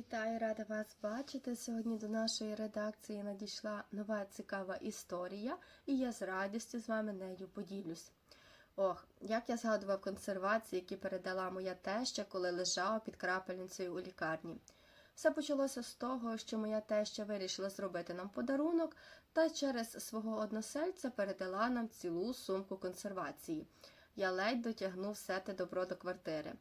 Вітаю, рада вас бачити. Сьогодні до нашої редакції надійшла нова цікава історія, і я з радістю з вами нею поділюсь. Ох, як я згадував консервації, які передала моя теща, коли лежав під крапельницею у лікарні. Все почалося з того, що моя теща вирішила зробити нам подарунок та через свого односельця передала нам цілу сумку консервації. Я ледь дотягнув все те добро до квартири,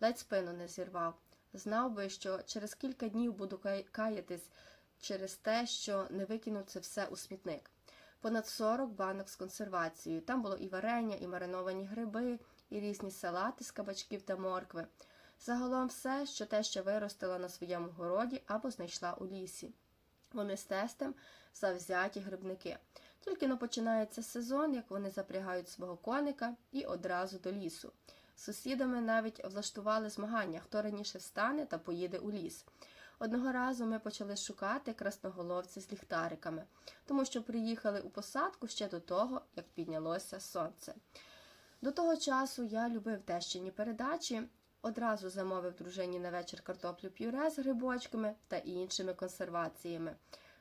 ледь спину не зірвав. Знав би, що через кілька днів буду каятись через те, що не викинув це все у смітник. Понад 40 банок з консервацією. Там було і варення, і мариновані гриби, і різні салати з кабачків та моркви. Загалом все, що теща виростила на своєму городі або знайшла у лісі. Вони з тестем завзяті грибники. Тільки но починається сезон, як вони запрягають свого коника і одразу до лісу. Сусідами навіть влаштували змагання, хто раніше встане та поїде у ліс. Одного разу ми почали шукати красноголовці з ліхтариками, тому що приїхали у посадку ще до того, як піднялося сонце. До того часу я любив тещині передачі, одразу замовив дружині на вечір картоплю пюре з грибочками та іншими консерваціями.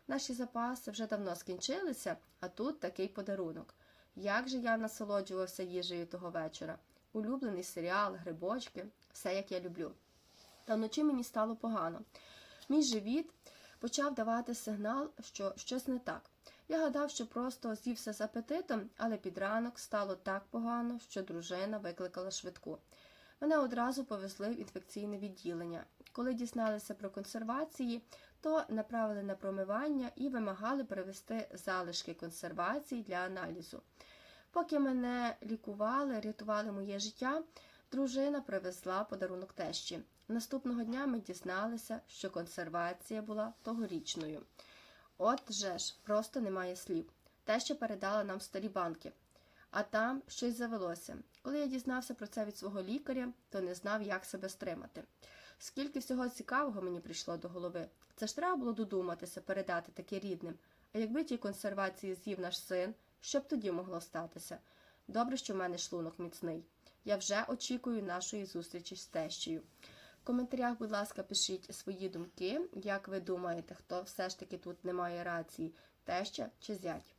Наші запаси вже давно скінчилися, а тут такий подарунок. Як же я насолоджувався їжею того вечора. Улюблений серіал, грибочки, все як я люблю. Та вночі мені стало погано. Мій живіт почав давати сигнал, що щось не так. Я гадав, що просто з'ївся з апетитом, але під ранок стало так погано, що дружина викликала швидку. Мене одразу повезли в інфекційне відділення. Коли дізналися про консервації, то направили на промивання і вимагали привезти залишки консервацій для аналізу. Поки мене лікували, рятували моє життя, дружина привезла подарунок тещі. Наступного дня ми дізналися, що консервація була тогорічною. От же ж, просто немає слів. Теща передала нам старі банки, а там щось завелося. Коли я дізнався про це від свого лікаря, то не знав, як себе стримати. Скільки всього цікавого мені прийшло до голови. Це ж треба було додуматися, передати таке рідним. А якби ті консервації з'їв наш син, що б тоді могло статися? Добре, що в мене шлунок міцний. Я вже очікую нашої зустрічі з тещею. В коментарях, будь ласка, пишіть свої думки, як ви думаєте, хто все ж таки тут не має рації, теща чи зять.